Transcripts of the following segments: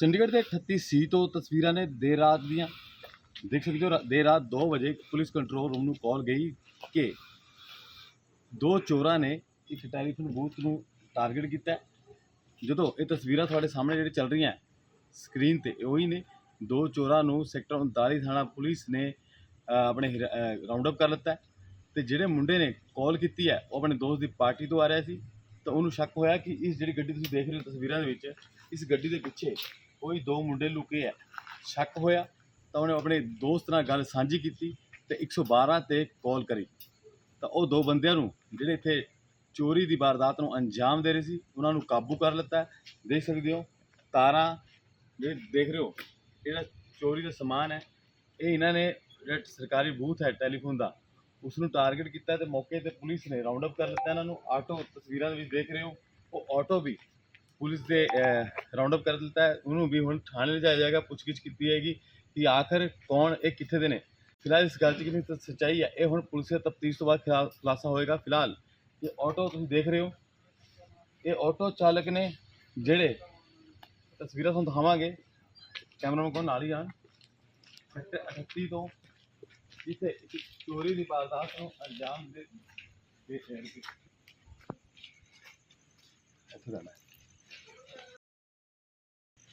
ਚੰਡੀਗੜ੍ਹ ਦੇ 38 ਸੀ ਤੋਂ ਤਸਵੀਰਾਂ ਨੇ ਦੇਰ ਰਾਤ ਦੀਆਂ। ਦੇਖ ਸਕਦੇ ਹੋ ਦੇਰ ਰਾਤ 2 ਵਜੇ ਪੁਲਿਸ ਕੰਟਰੋਲ ਰੂਮ ਨੂੰ ਕਾਲ ਗਈ ਕਿ ਦੋ ਚੋਰਾਂ ਨੇ ਇੱਕ ਟੈਲੀਫੋਨ ਬੂਥ ਨੂੰ ਟਾਰਗੇਟ ਕੀਤਾ। ਜਦੋਂ ਇਹ ਤਸਵੀਰਾਂ ਤੁਹਾਡੇ ਸਾਹਮਣੇ ਜਿਹੜੇ ਚੱਲ ਰਹੀਆਂ, ਸਕਰੀਨ ਤੇ ਉਹੀ ਨੇ। ਦੋ ਚੋਰਾਂ ਨੂੰ ਸੈਕਟਰ 39 ਥਾਣਾ ਪੁਲਿਸ ਨੇ ਆਪਣੇ ਰਾਉਂਡ ਅਪ ਕਰ ਲਿੱਤਾ। ਹੈ ਤੇ ਜਿਹੜੇ ਮੁੰਡੇ ਨੇ ਕਾਲ ਕੀਤੀ ਹੈ, ਉਹ ਆਪਣੇ ਦੋਸਤ ਦੀ ਪਾਰਟੀ ਤੋਂ ਆ ਰਿਹਾ ਸੀ। ਤਾਂ ਉਹਨੂੰ ਸ਼ੱਕ ਹੋਇਆ ਕਿ ਇਸ ਜਿਹੜੀ ਗੱਡੀ ਤੁਸੀਂ ਦੇਖ ਰਹੇ ਹੋ ਤਸਵੀਰਾਂ ਦੇ ਵਿੱਚ, ਇਸ ਗੱਡੀ ਦੇ ਪਿੱਛੇ ਕੋਈ ਦੋ ਮੁੰਡੇ ਲੁਕੇ ਹੈ ਸ਼ੱਕ ਹੋਇਆ ਤਾਂ ਉਹਨੇ ਆਪਣੇ ਦੋਸਤ ਨਾਲ ਗੱਲ ਸਾਂਝੀ ਕੀਤੀ ਤੇ 112 ਤੇ ਕਾਲ ਕਰੀ ਤਾਂ ਉਹ ਦੋ ਬੰਦਿਆਂ ਨੂੰ ਜਿਹੜੇ ਇੱਥੇ ਚੋਰੀ ਦੀ ਵਾਰਦਾਤ ਨੂੰ ਅੰਜਾਮ ਦੇ ਰਹੇ ਸੀ, ਉਹਨਾਂ ਨੂੰ ਕਾਬੂ ਕਰ ਲਿੱਤਾ ਹੈ। ਦੇਖ ਸਕਦੇ ਹੋ, ਤਾਰਾਂ ਜਿਹੜੇ ਦੇਖ ਰਹੇ ਹੋ, ਜਿਹੜਾ ਚੋਰੀ ਦਾ ਸਮਾਨ ਹੈ, ਇਹ ਇਹਨਾਂ ਨੇ ਜਿਹੜਾ ਸਰਕਾਰੀ ਬੂਥ ਹੈ ਟੈਲੀਫੋਨ ਦਾ ਉਸ ਨੂੰ ਟਾਰਗੇਟ ਕੀਤਾ ਤੇ ਮੌਕੇ ਤੇ ਪੁਲਿਸ ਨੇ ਰਾਉਂਡ ਅਪ ਕਰ ਲਿੱਤਾ ਇਹਨਾਂ ਨੂੰ ਆਟੋ ਤਸਵੀਰਾਂ ਦੇ ਵਿੱਚ ਦੇਖ ਰਹੇ ਹੋ, ਉਹ ਆਟੋ ਵੀ ਪੁਲਿਸ ਦੇ ਰਾਉਂਡ ਅਪ ਕਰ ਦਿੱਤਾ ਹੈ ਉਹਨੂੰ ਵੀ ਹੁਣ ਥਾਣੇ ਲਿਜਾਇਆ ਜਾਏਗਾ ਪੁੱਛਗਿੱਛ ਕੀਤੀ ਜਾਏਗੀ ਕਿ ਆਖਰ ਕੌਣ ਇਹ ਕਿੱਥੇ ਦੇ ਨੇ ਫਿਲਹਾਲ ਇਸ ਗੱਲ 'ਚ ਕਿੰਨੀ ਸੱਚਾਈ ਹੈ ਇਹ ਹੁਣ ਪੁਲਿਸ ਦੇ ਤਫਤੀਸ਼ ਤੋਂ ਬਾਅਦ ਖੁਲਾ- ਖੁਲਾਸਾ ਹੋਏਗਾ ਫਿਲਹਾਲ ਇਹ ਆਟੋ ਤੁਸੀਂ ਦੇਖ ਰਹੇ ਹੋ ਇਹ ਆਟੋ ਚਾਲਕ ਨੇ ਜਿਹੜੇ ਤਸਵੀਰਾਂ ਤੁਹਾਨੂੰ ਦਿਖਾਵਾਂਗੇ ਕੈਮਰਾਮੈਨ ਕੋਲ ਨਾਲ ਹੀ ਆਣ ਸੈਕਟਰ 38 ਤੋਂ ਜਿੱਥੇ ਇੱਕ ਚੋਰੀ ਦੀ ਵਾਰਦਾਤ ਨੂੰ ਅੰਜਾਮ ਦੇ ਦੇ ਇੱਥੇ ਜਾਣਾ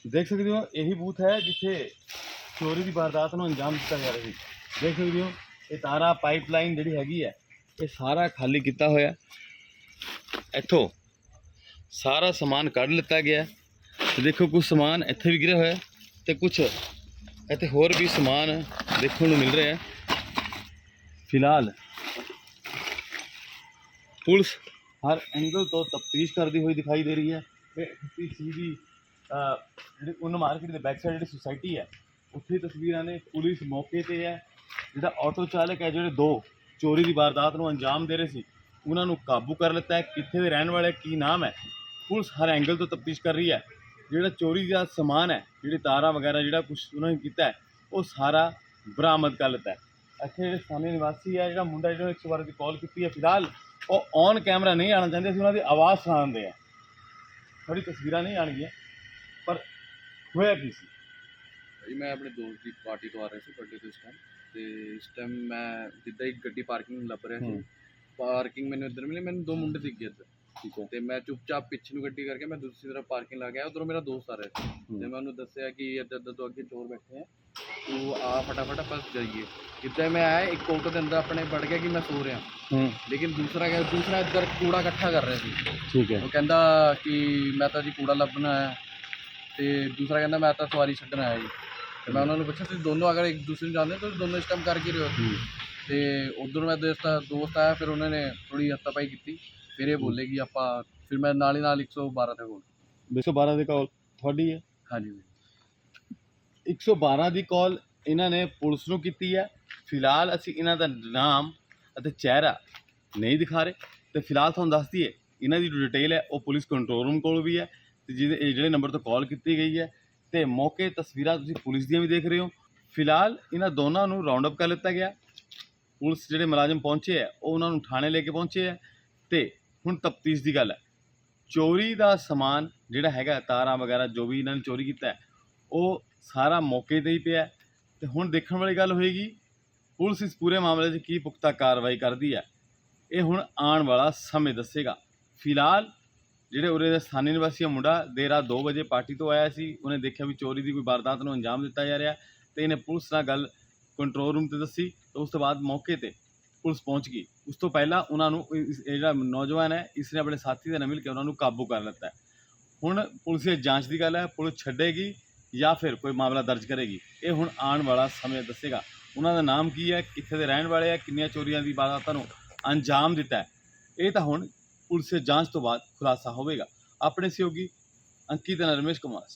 ਦੇਖ ਸਕਦੇ ਹੋ, ਇਹੀ ਬੂਥ ਹੈ ਜਿੱਥੇ ਚੋਰੀ ਦੀ ਵਾਰਦਾਤ ਨੂੰ ਅੰਜਾਮ ਦਿੱਤਾ ਜਾ ਰਿਹਾ ਸੀ ਦੇਖ ਸਕਦੇ ਹੋ, ਇਹ ਤਾਰਾ ਪਾਈਪਲਾਈਨ ਜਿਹੜੀ ਹੈਗੀ ਹੈ, ਇਹ ਸਾਰਾ ਖਾਲੀ ਕੀਤਾ ਹੋਇਆ। ਇੱਥੋਂ ਸਾਰਾ ਸਮਾਨ ਕੱਢ ਲਿੱਤਾ ਗਿਆ ਤੇ ਦੇਖੋ ਕੁਝ ਸਮਾਨ ਇੱਥੇ ਵੀ ਗਿਰਿਆ ਹੋਇਆ ਹੈ ਤੇ ਕੁਝ ਇੱਥੇ ਹੋਰ ਵੀ ਸਮਾਨ ਦੇਖਣ ਨੂੰ ਮਿਲ ਰਿਹਾ ਹੈ। ਫਿਲਹਾਲ ਪੁਲਿਸ ਹਰ ਐਂਗਲ ਤੋਂ ਤਫਤੀਸ਼ ਕਰਦੀ ਹੋਈ ਦਿਖਾਈ ਦੇ ਰਹੀ ਹੈ ਤੇ ਇਸ ਦੀ ਜਿਹੜੀ ਉਹਨ ਮਾਰਕੀਟ ਦੇ ਬੈਕ ਸਾਈਡ ਜਿਹੜੀ ਸੁਸਾਇਟੀ ਹੈ, ਉੱਥੇ ਤਸਵੀਰਾਂ ਨੇ ਪੁਲਿਸ ਮੌਕੇ ਤੇ ਹੈ। ਜਿਹੜਾ ਆਟੋ ਚਾਲਕ ਹੈ, ਜਿਹੜੇ ਦੋ ਚੋਰੀ ਦੀ ਵਾਰਦਾਤ ਨੂੰ ਅੰਜਾਮ ਦੇ ਰਹੇ ਸੀ, ਉਹਨਾਂ ਨੂੰ ਕਾਬੂ ਕਰ ਲਿੱਤਾ ਹੈ। ਕਿੱਥੇ ਦੇ ਰਹਿਣ ਵਾਲੇ, ਕੀ ਨਾਮ ਹੈ? ਪੁਲਿਸ ਹਰ ਐਂਗਲ ਤੋਂ ਤਫਤੀਸ਼ ਕਰ ਰਹੀ ਹੈ। ਜਿਹੜਾ ਚੋਰੀ ਦਾ ਸਮਾਨ ਹੈ, ਜਿਹੜੀ ਤਾਰਾਂ ਵਗੈਰਾ, ਜਿਹੜਾ ਕੁਝ ਉਹਨਾਂ ਨੇ ਕੀਤਾ ਉਹ ਸਾਰਾ ਬਰਾਮਦ ਕਰ ਲਿੱਤਾ ਹੈ। ਇੱਥੇ ਜਿਹੜੇ ਸਥਾਨੀ ਨਿਵਾਸੀ ਹੈ, ਜਿਹੜਾ ਮੁੰਡਾ ਜਿਹੜਾ 112 ਦੀ ਕਾਲ ਕੀਤੀ ਹੈ, ਫਿਲਹਾਲ ਉਹ ਔਨ ਕੈਮਰਾ ਨਹੀਂ ਆਉਣਾ ਚਾਹੁੰਦੇ ਸੀ ਉਹਨਾਂ ਦੀ ਆਵਾਜ਼ ਸੁਣਾਉਂਦੇ ਆ ਥੋੜੀ ਤਸਵੀਰਾਂ ਨਹੀਂ ਆਣਗੀਆਂ ਹੋਇਆ ਕੀ ਸੀ? ਭਾਈ ਮੈਂ ਆਪਣੇ ਦੋਸਤ ਦੀ ਪਾਰਟੀ ਤੋਂ ਆ ਰਿਹਾ ਸੀ ਬਰਥਡੇ ਤੋਂ ਇਸ ਟਾਈਮ ਤੇ ਇਸ ਟਾਈਮ ਮੈਂ ਜਿੱਦਾਂ ਹੀ ਗੱਡੀ ਪਾਰਕਿੰਗ ਲੱਭ ਰਿਹਾ ਸੀ ਹੂੰ। ਪਾਰਕਿੰਗ ਮੈਨੂੰ ਇੱਧਰ ਮਿਲੀ ਮੈਨੂੰ ਦੋ ਮੁੰਡੇ ਦਿਖ ਗਏ ਇੱਧਰ। ਠੀਕ ਹੈ। ਤੇ ਮੈਂ ਚੁੱਪਚਾਪ ਪਿੱਛੇ ਨੂੰ ਗੱਡੀ ਕਰਕੇ ਮੈਂ ਦੂਸਰੀ ਤਰਫ ਪਾਰਕਿੰਗ ਲਾ ਗਿਆ ਉਧਰੋਂ ਮੇਰਾ ਦੋਸਤ ਆ ਰਿਹਾ ਸੀ। ਹੂੰ। ਤੇ ਮੈਂ ਉਹਨੂੰ ਦੱਸਿਆ ਕਿ ਇੱਧਰ ਇੱਧਰ ਤੋਂ ਅੱਗੇ ਚੋਰ ਬੈਠੇ ਆ ਤੂੰ ਆ ਫਟਾਫਟ ਆਪਾਂ ਜਾਈਏ। ਜਿੱਦਾਂ ਮੈਂ ਆਇਆ ਇੱਕ ਆਟੋ ਦੇ ਅੰਦਰ ਆਪਣੇ ਵੜ ਗਿਆ ਕਿ ਮੈਂ ਸੋ ਰਿਹਾ। ਹੂੰ। ਲੇਕਿਨ ਦੂਸਰਾ ਗਿਆ ਦੂਸਰਾ ਇੱਧਰ ਕੂੜਾ ਇਕੱਠਾ ਕਰ ਰਿਹਾ ਸੀ। ਠੀਕ ਹੈ। ਉਹ ਕਹਿੰਦਾ ਕਿ ਮੈਂ ਤਾਂ ਜੀ ਕੂੜਾ ਲੱਭਣ ਆਇਆ ਤੇ ਦੂਸਰਾ ਕਹਿੰਦਾ ਮੈਂ ਤਾਂ ਸਵਾਰੀ ਛੱਡਣ ਆਇਆ ਜੀ। ਤੇ ਮੈਂ ਉਹਨਾਂ ਨੂੰ ਪੁੱਛਿਆ ਤੁਸੀਂ ਦੋਨੋਂ ਅਗਰ ਇੱਕ ਦੂਸਰੇ ਨੂੰ ਜਾਣਦੇ ਹੋ ਤੁਸੀਂ ਦੋਨੋਂ ਇਸ ਟਾਈਮ ਕਰ ਕੀ ਰਹੇ ਹੋ? ਹੂੰ। ਤੇ ਉਧਰ ਮੈਂ ਦੋਸਤ ਦੋਸਤ ਆਇਆ ਫਿਰ ਉਹਨਾਂ ਨੇ ਥੋੜੀ ਹੱਤਾਪਾਈ ਕੀਤੀ। ਫਿਰ ਇਹ ਬੋਲੇ ਕਿ ਆਪਾਂ ਫਿਰ ਮੈਂ ਨਾਲ ਹੀ ਨਾਲ 112 ਤੇ ਕੋਲ। 112 ਦੀ ਕਾਲ ਤੁਹਾਡੀ ਹੈ? ਹਾਂਜੀ। 112 ਦੀ ਕਾਲ ਇਹਨਾਂ ਨੇ ਪੁਲਿਸ ਨੂੰ ਕੀਤੀ ਹੈ। ਫਿਲਹਾਲ ਅਸੀਂ ਇਹਨਾਂ ਦਾ ਨਾਮ ਅਤੇ ਚਿਹਰਾ ਨਹੀਂ ਦਿਖਾ ਰਹੇ। ਤੇ ਫਿਲਹਾਲ ਤੁਹਾਨੂੰ ਦੱਸ ਦਈਏ ਇਹਨਾਂ ਦੀ ਜੋ ਡਿਟੇਲ ਹੈ ਉਹ ਪੁਲਿਸ ਕੰਟਰੋਲ ਰੂਮ ਕੋਲ ਵੀ ਹੈ। ਤੇ ਜਿਹਦੇ, ਇਹ ਜਿਹੜੇ ਨੰਬਰ ਤੋਂ ਕਾਲ ਕੀਤੀ ਗਈ ਹੈ ਤੇ ਮੌਕੇ ਤਸਵੀਰਾਂ ਤੁਸੀਂ ਪੁਲਿਸ ਦੀਆਂ ਵੀ ਦੇਖ ਰਹੇ ਹੋ। ਫਿਲਹਾਲ ਇਹਨਾਂ ਦੋਨਾਂ ਨੂੰ ਰਾਉਂਡ ਅਪ ਕਰ ਲਿੱਤਾ ਗਿਆ। ਪੁਲਿਸ ਜਿਹੜੇ ਮੁਲਾਜ਼ਮ ਪਹੁੰਚੇ ਹੈ, ਉਹ ਉਹਨਾਂ ਨੂੰ ਥਾਣੇ ਲੈ ਕੇ ਪਹੁੰਚੇ ਹੈ ਤੇ ਹੁਣ ਤਫਤੀਸ਼ ਦੀ ਗੱਲ ਹੈ। ਚੋਰੀ ਦਾ ਸਮਾਨ ਜਿਹੜਾ ਹੈਗਾ, ਤਾਰਾਂ ਵਗੈਰਾ ਜੋ ਵੀ ਇਹਨਾਂ ਨੇ ਚੋਰੀ ਕੀਤਾ ਉਹ ਸਾਰਾ ਮੌਕੇ ਤੇ ਹੀ ਪਿਆ ਹੈ। ਤੇ ਹੁਣ ਦੇਖਣ ਵਾਲੀ ਗੱਲ ਹੋਏਗੀ, ਪੁਲਿਸ ਇਸ ਪੂਰੇ ਮਾਮਲੇ 'ਚ ਕੀ ਪੁਖਤਾ ਕਾਰਵਾਈ ਕਰਦੀ ਹੈ, ਇਹ ਹੁਣ ਆਉਣ ਵਾਲਾ ਸਮੇਂ ਦੱਸੇਗਾ। ਫਿਲਹਾਲ ਜਿਹੜੇ ਉਰੇ ਦਾ ਸਥਾਨੀ ਨਿਵਾਸੀ ਆ ਮੁੰਡਾ, ਦੇਰ ਰਾਤ 2 ਵਜੇ ਪਾਰਟੀ ਤੋਂ ਆਇਆ ਸੀ। ਉਹਨੇ ਦੇਖਿਆ ਵੀ ਚੋਰੀ ਦੀ ਕੋਈ ਵਾਰਦਾਤ ਨੂੰ ਅੰਜਾਮ ਦਿੱਤਾ ਜਾ ਰਿਹਾ ਤੇ ਇਹਨੇ ਪੁਲਿਸ ਨਾਲ ਗੱਲ ਕੰਟਰੋਲ ਰੂਮ ਤੇ ਦੱਸੀ ਤੇ ਉਸ ਤੋਂ ਬਾਅਦ ਮੌਕੇ ਤੇ ਪੁਲਿਸ ਪਹੁੰਚ ਗਈ। ਉਸ ਤੋਂ ਪਹਿਲਾਂ ਉਹਨਾਂ ਨੂੰ ਇਹ ਜਿਹੜਾ ਨੌਜਵਾਨ ਹੈ, ਇਸ ਨੇ ਆਪਣੇ ਸਾਥੀ ਦੇ ਨਾਲ ਮਿਲ ਕੇ ਉਹਨਾਂ ਨੂੰ ਕਾਬੂ ਕਰ ਲਿੱਤਾ ਹੁਣ ਪੁਲਿਸ ਦੀ ਜਾਂਚ ਦੀ ਗੱਲ ਹੈ, ਪੁਲਿਸ ਛੱਡੇਗੀ ਜਾਂ ਫਿਰ ਕੋਈ ਮਾਮਲਾ ਦਰਜ ਕਰੇਗੀ। ਇਹ ਹੁਣ ਆਉਣ ਵਾਲਾ ਸਮੇਂ ਦੱਸੇਗਾ। ਉਹਨਾਂ ਦਾ ਨਾਮ ਕੀ ਹੈ, ਕਿੱਥੇ ਦੇ ਰਹਿਣ ਵਾਲੇ ਆ, ਕਿੰਨੀਆਂ ਚੋਰੀਆਂ ਦੀ ਵਾਰਦਾਤਾਂ ਨੂੰ ਅੰਜਾਮ ਦਿੱਤਾ ਇਹ ਤਾਂ ਹੁਣ ਪੁਲਿਸ ਦੀ ਜਾਂਚ ਤੋਂ ਬਾਅਦ ਖੁਲਾਸਾ ਹੋਵੇਗਾ। ਆਪਣੇ ਸਹਿਯੋਗੀ ਅੰਕਿਤ ਨਰਮੇਸ਼ ਕੁਮਾਰ।